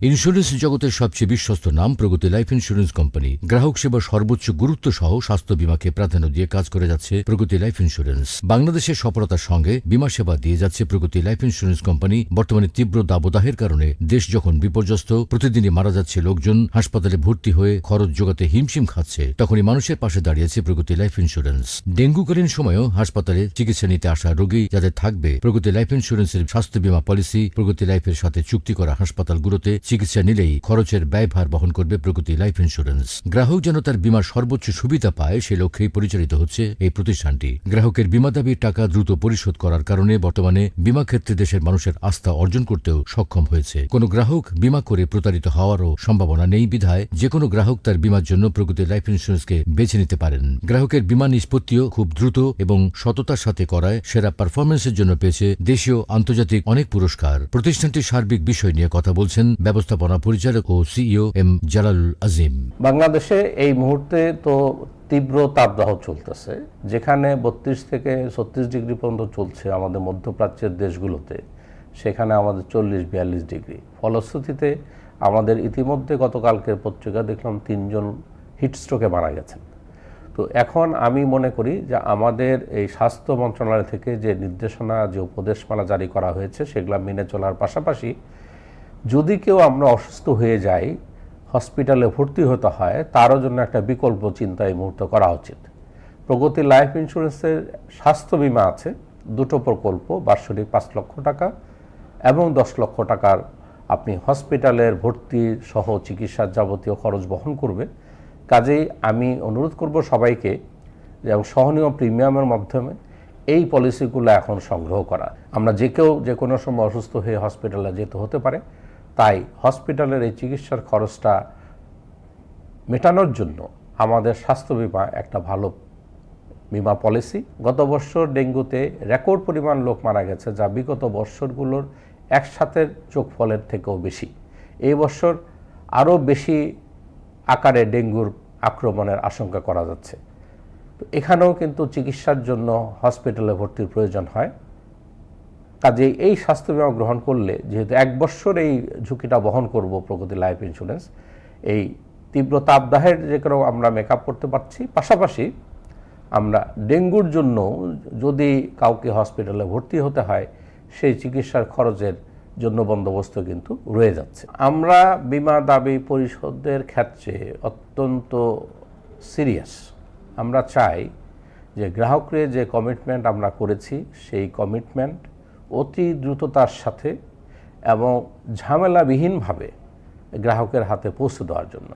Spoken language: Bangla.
ইন্স্যুরেন্স জগতের সবচেয়ে বিশ্বস্ত নাম প্রগতি লাইফ ইন্স্যুরেন্স কোম্পানি গ্রাহক সেবার সর্বোচ্চ গুরুত্ব সহ স্বাস্থ্য বীমাকে প্রাধান্য দিয়ে কাজ করে যাচ্ছে প্রগতি লাইফ ইন্স্যুরেন্স বাংলাদেশের সফলতার সঙ্গে বীমা সেবা দিয়ে যাচ্ছে প্রগতি লাইফ ইন্স্যুরেন্স কোম্পানি বর্তমানে তীব্র দাবদাহের কারণে দেশ যখন বিপর্যস্ত, প্রতিদিনই মারা যাচ্ছে লোকজন, হাসপাতালে ভর্তি হয়ে খরচ জোগাতে হিমশিম খাচ্ছে, তখনই মানুষের পাশে দাঁড়িয়েছে প্রগতি লাইফ ইন্স্যুরেন্স ডেঙ্গুকালীন সময়েও হাসপাতালে চিকিৎসা নিতে আসা রোগী যাদের থাকবে প্রগতি লাইফ ইন্স্যুরেন্সের স্বাস্থ্য বীমা পলিসি, প্রগতি লাইফের সাথে চুক্তি করা হাসপাতালগুলোতে চিকিৎসা নিলেই খরচের ব্যয়ভার বহন করবে প্রগতি লাইফ ইন্স্যুরেন্স। গ্রাহক যেন তার বীমার সর্বোচ্চ সুবিধা পায় সে লক্ষ্যেই পরিচালিত হচ্ছে এই প্রতিষ্ঠানটি। গ্রাহকের বীমা দাবির টাকা দ্রুত পরিশোধ করার কারণে বর্তমানে বীমা ক্ষেত্রে দেশের মানুষের আস্থা অর্জন করতেও সক্ষম হয়েছে। কোনো গ্রাহক বীমা করে প্রতারিত হওয়ারও সম্ভাবনা নেই বিধায় যে কোনো গ্রাহক তার বীমার জন্য প্রকৃতি লাইফ ইন্স্যুরেন্সকে বেছে নিতে পারেন। গ্রাহকের বীমা নিষ্পত্তিও খুব দ্রুত এবং সততার সাথে করায় সেরা পারফরমেন্সের জন্য পেয়েছে দেশীয় আন্তর্জাতিক অনেক পুরস্কার। প্রতিষ্ঠানটির সার্বিক বিষয় নিয়ে কথা বলছেন ব্যবস্থাপনা পরিচালক ও সিইও এম জালালুল আজিম। বাংলাদেশে এই মুহূর্তে তো তীব্র তাপদাহ চলতেছে, যেখানে বত্রিশ থেকে ছত্রিশ ডিগ্রি পর্যন্ত চলছে আমাদের মধ্যপ্রাচ্যের দেশগুলোতে, সেখানে আমাদের চল্লিশ বিয়াল্লিশ ডিগ্রি। ফলশ্রুতিতে আমাদের ইতিমধ্যে গতকালকের পত্রিকা দেখলাম তিনজন হিটস্ট্রোকে মারা গেছেন। তো এখন আমি মনে করি যে আমাদের এই স্বাস্থ্য মন্ত্রণালয় থেকে যে নির্দেশনা, যে উপদেশমালা জারি করা হয়েছে, সেগুলো মেনে চলার পাশাপাশি যদি কেউ আমরা অসুস্থ হয়ে যাই, হসপিটালে ভর্তি হতে হয়, তারও জন্য একটা বিকল্প চিন্তা এই মুহূর্তে করা উচিত। প্রগতি লাইফ ইন্স্যুরেন্সের স্বাস্থ্য বিমা আছে, দুটো প্রকল্প, বার্ষিক পাঁচ লক্ষ টাকা এবং দশ লক্ষ টাকার আপনি হসপিটালের ভর্তি সহ চিকিৎসার যাবতীয় খরচ বহন করবে। কাজেই আমি অনুরোধ করব সবাইকে এবং সহনীয় প্রিমিয়ামের মাধ্যমে এই পলিসিগুলো এখন সংগ্রহ করা। আমরা যে কেউ যে কোনো সময় অসুস্থ হয়ে হসপিটালে যেতে হতে পারে, তাই হসপিটালের এই চিকিৎসার খরচটা মেটানোর জন্য আমাদের স্বাস্থ্য বিমা একটা ভালো বিমা পলিসি গত বছর ডেঙ্গুতে রেকর্ড পরিমাণ লোক মারা গেছে, যা বিগত বৎসরগুলোর একসাথে যোগফলের থেকেও বেশি। এই বছর আরও বেশি আকারে ডেঙ্গুর আক্রমণের আশঙ্কা করা যাচ্ছে। এখানেও কিন্তু চিকিৎসার জন্য হসপিটালে ভর্তির প্রয়োজন হয়। কাজে এই স্বাস্থ্য বিমা গ্রহণ করলে যেহেতু এক বছর এই ঝুঁকিটা বহন করব প্রগতি লাইফ ইন্স্যুরেন্স, এই তীব্র তাপদাহের যে কোনো আমরা মেকআপ করতে পারছি। পাশাপাশি আমরা ডেঙ্গুর জন্য যদি কাউকে হসপিটালে ভর্তি হতে হয়, সেই চিকিৎসার খরচের জন্য বন্দোবস্ত কিন্তু রয়ে যাচ্ছে। আমরা বিমা দাবি পরিশোধের ক্ষেত্রে অত্যন্ত সিরিয়াস আমরা চাই যে গ্রাহকরে যে কমিটমেন্ট আমরা করেছি, সেই কমিটমেন্ট অতি দ্রুততার সাথে এবং ঝামেলাবিহীনভাবে গ্রাহকের হাতে পৌঁছে দেওয়ার জন্য।